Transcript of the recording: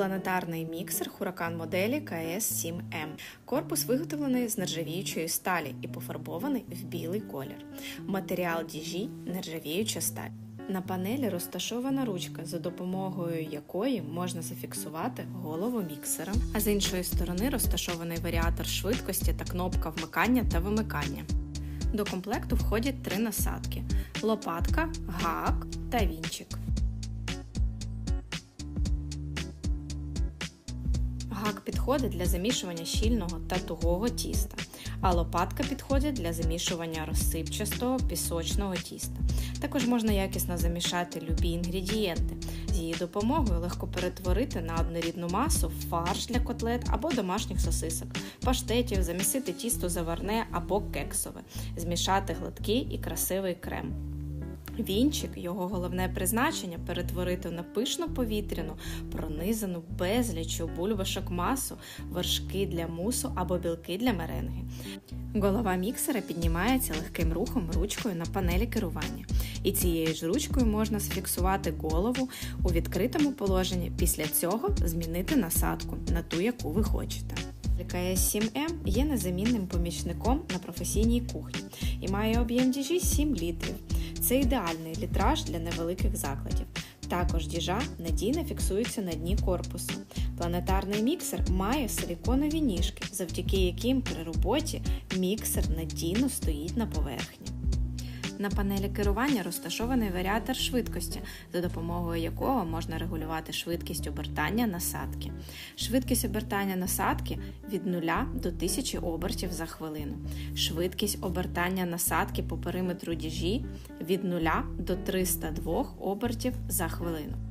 Планетарний міксер Huracan моделі КС-7М. Корпус виготовлений з нержавіючої сталі і пофарбований в білий колір. Матеріал DG – нержавіюча сталь. На панелі розташована ручка, за допомогою якої можна зафіксувати голову міксера, а з іншої сторони розташований варіатор швидкості та кнопка вмикання та вимикання. До комплекту входять три насадки: лопатка, гак та вінчик. Підходить для замішування щільного та тугого тіста, а лопатка підходить для замішування розсипчастого пісочного тіста. Також можна якісно замішати любі інгредієнти. З її допомогою легко перетворити на однорідну масу фарш для котлет або домашніх сосисок, паштетів, замісити тісто заварне або кексове, змішати гладкий і красивий крем. Вінчик, його головне призначення перетворити на пишну повітряну, пронизану безліччю бульбашок масу, вершки для мусу або білки для меренги. Голова міксера піднімається легким рухом ручкою на панелі керування, і цією ж ручкою можна зафіксувати голову у відкритому положенні. Після цього змінити насадку на ту, яку ви хочете. КС-7М є незамінним помічником на професійній кухні і має об'єм діжі 7 літрів. Це ідеальний літраж для невеликих закладів. Також діжа надійно фіксується на дні корпусу. Планетарний міксер має силіконові ніжки, завдяки яким при роботі міксер надійно стоїть на поверхні. На панелі керування розташований варіатор швидкості, за допомогою якого можна регулювати швидкість обертання насадки. Швидкість обертання насадки від 0 до 1000 обертів за хвилину. Швидкість обертання насадки по периметру діжі від 0 до 302 обертів за хвилину.